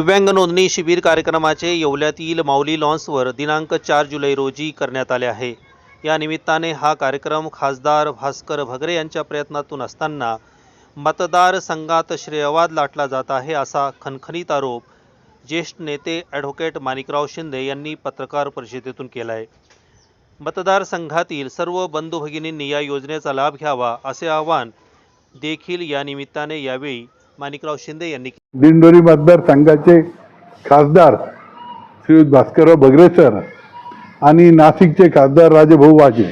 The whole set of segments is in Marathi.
दिव्यांग नोंदणी शिबिर कार्यक्रमाचे येवल्यातील माऊली लॉन्सवर दिनांक चार जुलै रोजी करण्यात आले आहे. या निमित्ताने हा कार्यक्रम खासदार भास्कर भगरे यांच्या प्रयत्नातून असताना मतदारसंघात श्रेयवाद लाटला जात आहे असा खनखनीत आरोप ज्येष्ठ नेते ॲडव्होकेट माणिकराव शिंदे यांनी पत्रकार परिषदेतून केला आहे मतदारसंघातील सर्व बंधू भगिनींनी या योजनेचा लाभ घ्यावा असे आवाहन देखील या निमित्ताने यावेळी माणिकराव शिंदे यांनी दिंडोरी मतदारसंघाचे खासदार श्री भास्करराव बगरे सर आणि नाशिकचे खासदार राजभाऊ वाजे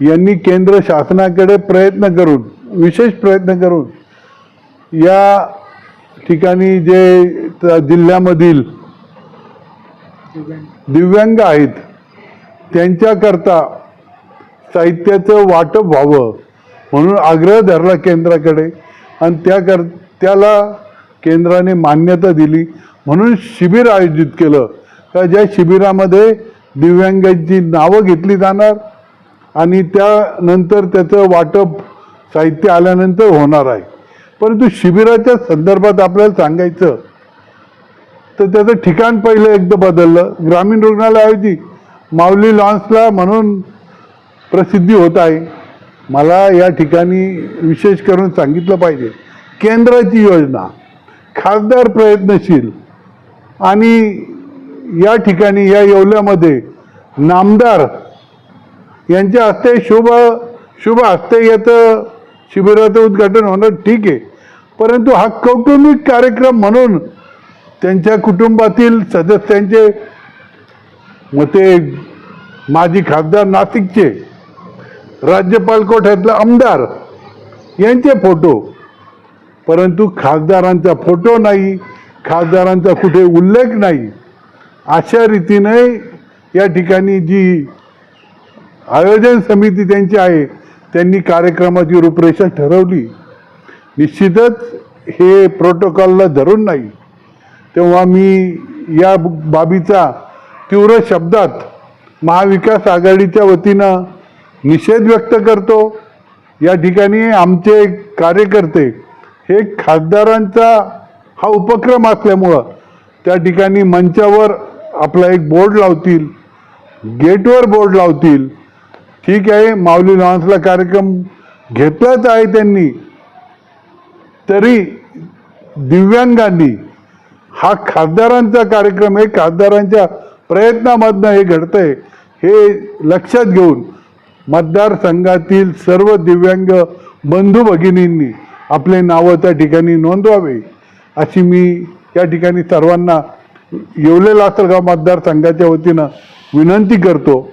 यांनी केंद्र शासनाकडे प्रयत्न करून विशेष प्रयत्न करून या ठिकाणी जे जिल्ह्यामधील दिव्यांग आहेत त्यांच्याकरता साहित्याचं वाटप व्हावं म्हणून आग्रह धरला केंद्राकडे. आणि त्या कर त्याला केंद्राने मान्यता दिली. म्हणून शिबिर आयोजित केलं. का ज्या शिबिरामध्ये दिव्यांगांची नावं घेतली जाणार आणि त्यानंतर त्याचं वाटप साहित्य आल्यानंतर होणार आहे. परंतु शिबिराच्या संदर्भात आपल्याला सांगायचं तर त्याचं ठिकाण पहिलं एकदा बदललं. ग्रामीण रुग्णालयाऐवजी माऊली लॉन्सला म्हणून प्रसिद्धी होत आहे. मला या ठिकाणी विशेष करून सांगितलं पाहिजे केंद्राची योजना खासदार प्रयत्नशील आणि या ठिकाणी या येवल्यामध्ये नामदार यांच्या हस्ते शुभ शुभ हस्ते याचं शिबिराचं उद्घाटन होणं ठीक आहे. परंतु हा कौटुंबिक कार्यक्रम म्हणून त्यांच्या कुटुंबातील सदस्यांचे मग ते माजी खासदार नाशिकचे राज्यपाल कोठ्यातले आमदार यांचे फोटो. परंतु खासदारांचा फोटो नाही खासदारांचा कुठे उल्लेख नाही. अशा रीतीने या ठिकाणी जी आयोजन समिती त्यांची आहे त्यांनी कार्यक्रमाची रूपरेषा ठरवली. निश्चितच हे प्रोटोकॉलला धरून नाही. तेव्हा मी या बाबीचा तीव्र शब्दात महाविकास आघाडीच्या वतीनं निषेध व्यक्त करतो. या ठिकाणी आमचे कार्यकर्ते हे खासदारांचा हा उपक्रम असल्यामुळं त्या ठिकाणी मंचावर आपला एक बोर्ड लावतील गेटवर बोर्ड लावतील. ठीक आहे माऊली लॉन्सला कार्यक्रम घेतलाच आहे त्यांनी. तरी दिव्यांगांनी हा खासदारांचा कार्यक्रम हे खासदारांच्या प्रयत्नामधनं हे घडतंय हे लक्षात घेऊन मतदारसंघातील सर्व दिव्यांग बंधू भगिनींनी आपले नावं त्या ठिकाणी नोंदवावे अशी मी या ठिकाणी सर्वांना येवले लासलगाव मतदारसंघाच्या वतीनं विनंती करतो.